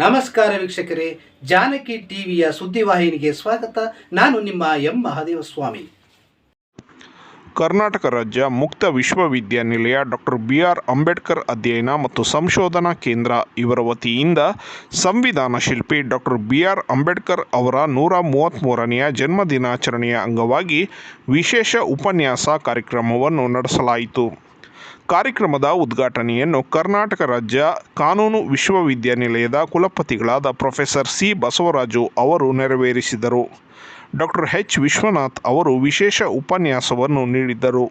ನಮಸ್ಕಾರ ವೀಕ್ಷಕರೇ, ಜಾನಕಿ ಟಿವಿಯ ಸುದ್ದಿವಾಹಿನಿಗೆ ಸ್ವಾಗತ. ನಾನು ನಿಮ್ಮ ಎಂ. ಮಹಾದೇವ ಸ್ವಾಮಿ ಕರ್ನಾಟಕ ರಾಜ್ಯ ಮುಕ್ತ ವಿಶ್ವವಿದ್ಯಾನಿಲಯ ಡಾಕ್ಟರ್ ಬಿ ಆರ್ ಅಂಬೇಡ್ಕರ್ ಅಧ್ಯಯನ ಮತ್ತು ಸಂಶೋಧನಾ ಕೇಂದ್ರ ಇವರ ವತಿಯಿಂದ ಸಂವಿಧಾನ ಶಿಲ್ಪಿ ಡಾಕ್ಟರ್ ಬಿ ಆರ್ ಅಂಬೇಡ್ಕರ್ ಅವರ ನೂರ ಮೂವತ್ತ್ಮೂರನೆಯ ಜನ್ಮ ದಿನಾಚರಣೆಯ ಅಂಗವಾಗಿ ವಿಶೇಷ ಉಪನ್ಯಾಸ ಕಾರ್ಯಕ್ರಮವನ್ನು ನಡೆಸಲಾಯಿತು. ಕಾರ್ಯಕ್ರಮದ ಉದ್ಘಾಟನೆಯನ್ನು ಕರ್ನಾಟಕ ರಾಜ್ಯ ಕಾನೂನು ವಿಶ್ವವಿದ್ಯಾನಿಲಯದ ಕುಲಪತಿಗಳಾದ ಪ್ರೊಫೆಸರ್ ಸಿ ಬಸವರಾಜು ಅವರು ನೆರವೇರಿಸಿದರು. Doctor H. ವಿಶ್ವನಾಥ್ ಅವರು ವಿಶೇಷ ಉಪನ್ಯಾಸವನ್ನು ನೀಡಿದ್ದರು.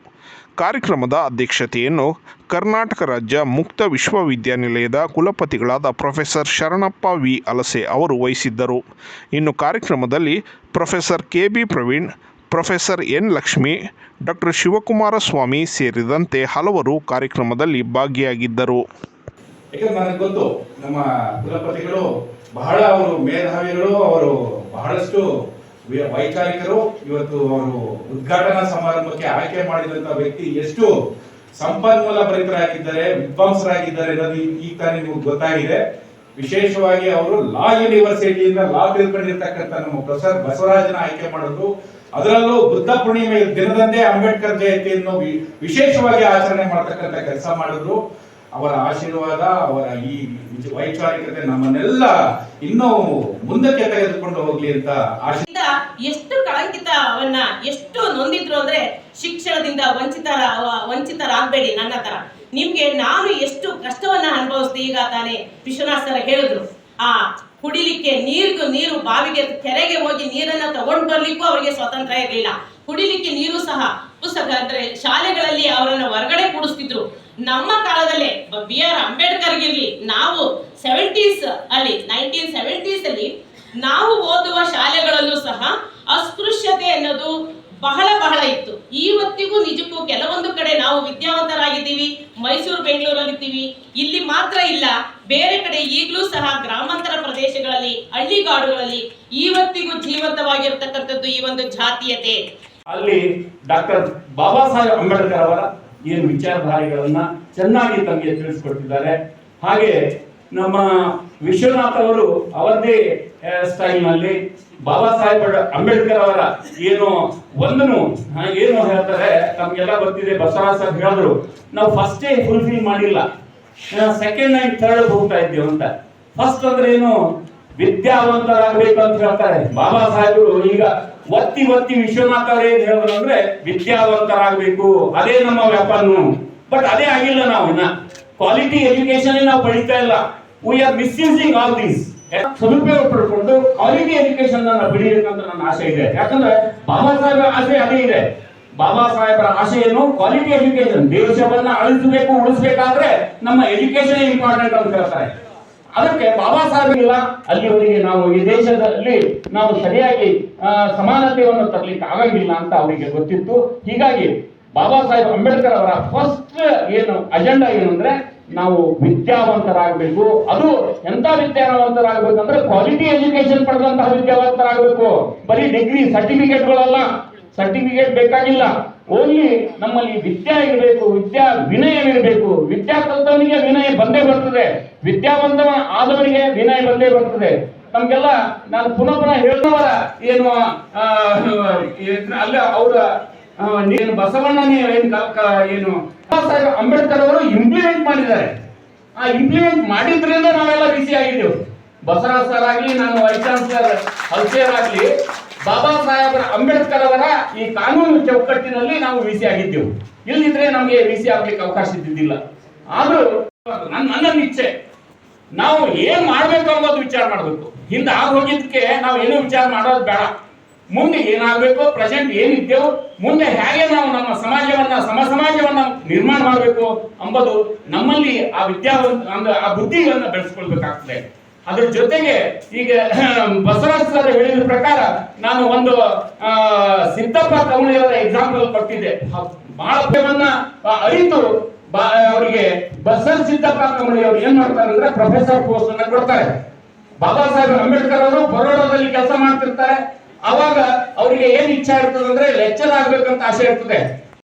ಕಾರ್ಯಕ್ರಮದ ಅಧ್ಯಕ್ಷತೆಯನ್ನು ಕರ್ನಾಟಕ ರಾಜ್ಯ ಮುಕ್ತ ವಿಶ್ವವಿದ್ಯಾನಿಲಯದ ಕುಲಪತಿಗಳಾದ ಪ್ರೊಫೆಸರ್ ಶರಣಪ್ಪ ವಿ. ಅಲಸೆ ಅವರು ವಹಿಸಿದ್ದರು. ಇನ್ನು ಕಾರ್ಯಕ್ರಮದಲ್ಲಿ professor K. B. Praveen, professor N. Lakshmi doctor Shivakumara Swamy ಸೇರಿದಂತೆ ಹಲವರು ಕಾರ್ಯಕ್ರಮದಲ್ಲಿ ಭಾಗಿಯಾಗಿದ್ದರು. ಗೊತ್ತು, ನಮ್ಮ ಕುಲಪತಿಗಳು, ಬಹಳ ಅವರು ಮೇಧಾವಿಗಳು, ಅವರು ಬಹಳಷ್ಟು ವೈಚಾರಿಕರು, ಇವತ್ತು ಅವರು ಉದ್ಘಾಟನಾ ಸಮಾರಂಭಕ್ಕೆ ಆಯ್ಕೆ ಮಾಡಿದಂತ ವ್ಯಕ್ತಿ ಎಷ್ಟು ಸಂಪನ್ಮೂಲ ಭರಿತರಾಗಿದ್ದಾರೆ, ವಿದ್ವಾಂಸರಾಗಿದ್ದಾರೆ ಅನ್ನೋದು ಈ- ಈಗ ತಾನೇ ನಿಮಗೆ ಗೊತ್ತಾಗಿದೆ. ವಿಶೇಷವಾಗಿ ಅವರು ಲಾ ಯೂನಿವರ್ಸಿಟಿಯಿಂದ ಲಾ ತಿಳ್ಕೊಂಡಿರ್ತಕ್ಕಂಥ ನಮ್ಮ ಪ್ರೊಫೆಸರ್ ಬಸವರಾಜನ ಆಯ್ಕೆ ಮಾಡೋದು. ಅದರಲ್ಲೂ ಬುದ್ಧ ಪೂರ್ಣಿಮೆ ದಿನದಂದೇ ಅಂಬೇಡ್ಕರ್ ಜಯಂತಿಯನ್ನು ವಿಶೇಷವಾಗಿ ಆಚರಣೆ ಮಾಡ್ತಕ್ಕಂಥ ಕೆಲಸ ಮಾಡಿದ್ರು. ಅವರ ಆಶೀರ್ವಾದ, ಅವರ ಈ ವೈಚಾರಿಕತೆ ನಮ್ಮನ್ನೆಲ್ಲ ಇನ್ನೂ ಮುಂದಕ್ಕೆ ತೆಗೆದುಕೊಂಡು ಹೋಗ್ಲಿ ಅಂತ ಎಷ್ಟು ಕಳಂಕಿತವನ್ನ ಎಷ್ಟು ನೊಂದಿದ್ರು ಅಂದ್ರೆ ಶಿಕ್ಷಣದಿಂದ ವಂಚಿತರ ವಂಚಿತರಾಗಬೇಡಿ ನನ್ನ ತರ ನಿಮ್ಗೆ ನಾನು ಎಷ್ಟು ಕಷ್ಟವನ್ನ ಅನುಭವಿಸ್ತೀ ಈಗ ತಾನೇ ವಿಶ್ವನಾಥರ ಹೇಳಿದ್ರು. ಆ ಕುಡಿಲಿಕ್ಕೆ ನೀರಿಗೂ ನೀರು ಬಾವಿಗೆ ಕೆರೆಗೆ ಹೋಗಿ ನೀರನ್ನ ತಗೊಂಡ್ ಬರ್ಲಿಕ್ಕೂ ಅವರಿಗೆ ಸ್ವಾತಂತ್ರ್ಯ ಇರಲಿಲ್ಲ. ಕುಡಿಲಿಕ್ಕೆ ನೀರು ಸಹ ಪುಸ್ತಕ ಅಂದ್ರೆ ಶಾಲೆಗಳಲ್ಲಿ ಅವರನ್ನ ಹೊರಗಡೆ ಕೂಡಿಸ್ತಿದ್ರು. ನಮ್ಮ ಕಾಲದಲ್ಲೇ ಬಿ ಆರ್ ಅಂಬೇಡ್ಕರ್ಗಿರ್ಲಿ ನಾವು ಸೆವೆಂಟೀಸ್ ಅಲ್ಲಿ ನೈನ್ಟೀನ್ ಸೆವೆಂಟೀಸ್ ಅಲ್ಲಿ ನಾವು ಓದುವ ಶಾಲೆಗಳಲ್ಲೂ ಸಹ ಅಸ್ಪೃಶ್ಯತೆ ಅನ್ನೋದು ಬಹಳ ಬಹಳ ಇತ್ತು. ಇವತ್ತಿಗೂ ನಿಜಕ್ಕೂ ಕೆಲವೊಂದು ಕಡೆ ನಾವು ವಿದ್ಯಾವಂತರಾಗಿದ್ದೀವಿ, ಮೈಸೂರು ಬೆಂಗಳೂರಲ್ಲಿದ್ದೀವಿ ಇಲ್ಲಿ ಮಾತ್ರ ಇಲ್ಲ, ಬೇರೆ ಕಡೆ ಈಗಲೂ ಸಹ ಗ್ರಾಮಾಂತರ ಪ್ರದೇಶಗಳಲ್ಲಿ, ಹಳ್ಳಿಗಾಡುಗಳಲ್ಲಿ ಇವತ್ತಿಗೂ ಜೀವಂತವಾಗಿರ್ತಕ್ಕಂಥದ್ದು ಈ ಒಂದು ಜಾತೀಯತೆ. ಅಲ್ಲಿ ಡಾಕ್ಟರ್ ಬಾಬಾ ಸಾಹೇಬ್ ಅಂಬೇಡ್ಕರ್ ಅವರ ಏನು ವಿಚಾರಧಾರೆಗಳನ್ನ ಚೆನ್ನಾಗಿ ತಮಗೆ ತಿಳಿಸ್ಕೊಡ್ತಿದ್ದಾರೆ ಹಾಗೆ ನಮ್ಮ ವಿಶ್ವನಾಥ್ ಅವರು ಅವರದೇ ಸ್ಟೈಲ್ನಲ್ಲಿ ಬಾಬಾ ಸಾಹೇಬ್ ಅಂಬೇಡ್ಕರ್ ಅವರ ಏನು ಒಂದನು ಏನು ಹೇಳ್ತಾರೆ, ತಮ್ಗೆಲ್ಲ ಗೊತ್ತಿದೆ, ಬಸವರಾಜ್ ಸಾಹೇಬ್ ಹೇಳಿದ್ರು ನಾವು ಫಸ್ಟೇ ಫುಲ್ಫಿಲ್ ಮಾಡಿಲ್ಲ. ಸೆಕೆಂಡ್ ಅಂಡ್ ಥರ್ಡ್ ಹೋಗ್ತಾ ಇದ್ದೇವೆ ಅಂತ. ಫಸ್ಟ್ ಅಂದ್ರೆ ಏನು? ವಿದ್ಯಾವಂತರಾಗಬೇಕು ಅಂತ ಹೇಳ್ತಾರೆ. ಬಾಬಾ ಸಾಹೇಬರು ಈಗ ಒತ್ತಿ ಒತ್ತಿ ವಿಶ್ವನಾಥ ಅವ್ರು ಏನ್ ಹೇಳಿದ್ರು ಅಂದ್ರೆ, ವಿದ್ಯಾವಂತರಾಗಬೇಕು. ಅದೇ ನಮ್ಮ ವ್ಯಾಪಾರನು ಬಟ್ ಅದೇ ಆಗಿಲ್ಲ ನಾವು ಇನ್ನ. ಕ್ವಾಲಿಟಿ ಎಜುಕೇಶನ್ ನಾವು ಪಡಿತಾ ಇಲ್ಲ. We are misusing all these ಸದುಪಯೋಗ ಪಡ್ಕೊಂಡು ಕ್ವಾಲಿಟಿ ಎಜುಕೇಶನ್ ಪಡಿಬೇಕಂತ ನನ್ನ ಆಸೆ ಇದೆ. ಯಾಕಂದ್ರೆ ಬಾಬಾ ಸಾಹೇಬರ ಆಸೆ ಅದೇ ಇದೆ. ಬಾಬಾ ಸಾಹೇಬರ ಆಸೆ ಏನು? ಕ್ವಾಲಿಟಿ ಎಜುಕೇಶನ್ ದೇಶವನ್ನ ಅಳಿಸಬೇಕು, ಉಳಿಸಬೇಕಾದ್ರೆ ನಮ್ಮ ಎಜುಕೇಶನ್ ಇಂಪಾರ್ಟೆಂಟ್ ಅಂತ ಹೇಳ್ತಾರೆ. ಅದಕ್ಕೆ ಬಾಬಾ ಸಾಹೇಬ್ ಅಲ್ಲಿವರೆಗೆ ನಾವು ಈ ದೇಶದಲ್ಲಿ ನಾವು ಸರಿಯಾಗಿ ಸಮಾನತೆಯನ್ನು ತರಲಿಕ್ಕೆ ಆಗಂಗಿಲ್ಲ ಅಂತ ಅವರಿಗೆ ಗೊತ್ತಿತ್ತು. ಹೀಗಾಗಿ ಬಾಬಾ ಸಾಹೇಬ್ ಅಂಬೇಡ್ಕರ್ ಅವರ ಫಸ್ಟ್ ಏನು ಅಜೆಂಡಾ ಏನು ಅಂದ್ರೆ ನಾವು ವಿದ್ಯಾವಂತರಾಗಬೇಕು. ಅದು ಎಂತ ವಿದ್ಯಾವಂತರಾಗಬೇಕಂದ್ರೆ ಕ್ವಾಲಿಟಿ ಎಜುಕೇಶನ್ ಪಡೆದಂತಹ ವಿದ್ಯಾವಂತರಾಗಬೇಕು. ಬರೀ ಡಿಗ್ರಿ ಸರ್ಟಿಫಿಕೇಟ್ಗಳಲ್ಲ ಸರ್ಟಿಫಿಕೇಟ್ ಬೇಕಾಗಿಲ್ಲ. ಓನ್ಲಿ ನಮ್ಮಲ್ಲಿ ವಿದ್ಯಾ ಇರಬೇಕು, ವಿದ್ಯಾ ವಿನಯವಿರಬೇಕು. ವಿದ್ಯಾ ಕಲಿತವನಿಗೆ ವಿನಯ ಬಂದೇ ಬರ್ತದೆ. ವಿದ್ಯಾವಂತ ಆದವರಿಗೆ ವಿನಯ ಬಂದೇ ಬರ್ತದೆ. ನಮ್ಗೆಲ್ಲ ನಾನು ಪುನಃ ಪುನಃ ಹೇಳಿದವರ ಏನು ಅಲ್ಲ, ಅವರ ನೀನು ಬಸವಣ್ಣನೇ ಏನು ಏನು? ಸಾಹೇಬ್ ಅಂಬೇಡ್ಕರ್ ಅವರು ಇಂಪ್ಲಿಮೆಂಟ್ ಮಾಡಿದ್ದಾರೆ. ಆ ಇಂಪ್ಲಿಮೆಂಟ್ ಮಾಡಿದ್ರಿಂದ ನಾವೆಲ್ಲ ಬಿಸಿ ಆಗಿದ್ದೆವು. ಬಸವರಾಜ್ ಸರ್ ಆಗಲಿ, ನಾನು ವೈಸ್ ಚಾನ್ಸಲರ್ ಹಲ್ಸೇರ್ ಆಗಲಿ, ಬಾಬಾ ಸಾಹೇಬರ ಅಂಬೇಡ್ಕರ್ ಅವರ ಈ ಕಾನೂನು ಚೌಕಟ್ಟಿನಲ್ಲಿ ನಾವು ಬಿಸಿ ಆಗಿದ್ದೆವು. ಇಲ್ಲದಿದ್ರೆ ನಮಗೆ ಬಿಸಿ ಆಗ್ಲಿಕ್ಕೆ ಅವಕಾಶ ಇದ್ದಿದ್ದಿಲ್ಲ ಆದ್ರೂ ನನ್ನ ನನ್ನ ಇಚ್ಛೆ ನಾವು ಏನ್ ಮಾಡ್ಬೇಕು ಅನ್ನೋದು ವಿಚಾರ ಮಾಡಬೇಕು. ಹಿಂದೆ ಆಗೋಗಿದ್ದಕ್ಕೆ ನಾವು ಏನು ವಿಚಾರ ಮಾಡೋದು ಬೇಡ. ಮುಂದೆ ಏನಾಗಬೇಕು ಪ್ರೆಸೆಂಟ್ ಏನಿದ್ದೇವು ಮುಂದೆ ಹೇಗೆ ನಾವು ನಮ್ಮ ಸಮಾಜವನ್ನ ಸಮ ಸಮಾಜವನ್ನ ನಿರ್ಮಾಣ ಮಾಡಬೇಕು ಅಂಬುದು ನಮ್ಮಲ್ಲಿ ಆ ವಿದ್ಯಾವಂತ ಆ ಬುದ್ಧಿಗಳನ್ನ ಬೆಳೆಸ್ಕೊಳ್ಬೇಕಾಗ್ತದೆ. ಅದ್ರ ಜೊತೆಗೆ ಈಗ ಬಸವರಾಜ್ ಸರ್ ಹೇಳಿದ ಪ್ರಕಾರ ನಾನು ಒಂದು ಸಿದ್ದಪ್ಪ ಕವಳಿಯವರ ಎಕ್ಸಾಂಪಲ್ ಕೊಟ್ಟಿದ್ದೆ. ಹ- ಬಹಳ ವಿಷಯವನ್ನ, ಅರಿತು ಅವರಿಗೆ ಬಸವ ಸಿದ್ದಪ್ಪ ಕಮಳಿ ಅವರು ಏನ್ ಮಾಡ್ತಾರೆ ಅಂದ್ರೆ ಪ್ರೊಫೆಸರ್ ಪೋಸ್ಟ್ ಅನ್ನ ಕೊಡ್ತಾರೆ. ಬಾಬಾ ಸಾಹೇಬ್ ಅಂಬೇಡ್ಕರ್ ಅವರು ಬರೋಡದಲ್ಲಿ ಕೆಲಸ ಮಾಡ್ತಿರ್ತಾರೆ. ಅವಾಗ ಅವರಿಗೆ ಏನ್ ಇಚ್ಛಾ ಇರ್ತದೆ ಅಂದ್ರೆ ಲೆಕ್ಚರ್ ಆಗ್ಬೇಕಂತ ಆಸೆ ಇರ್ತದೆ.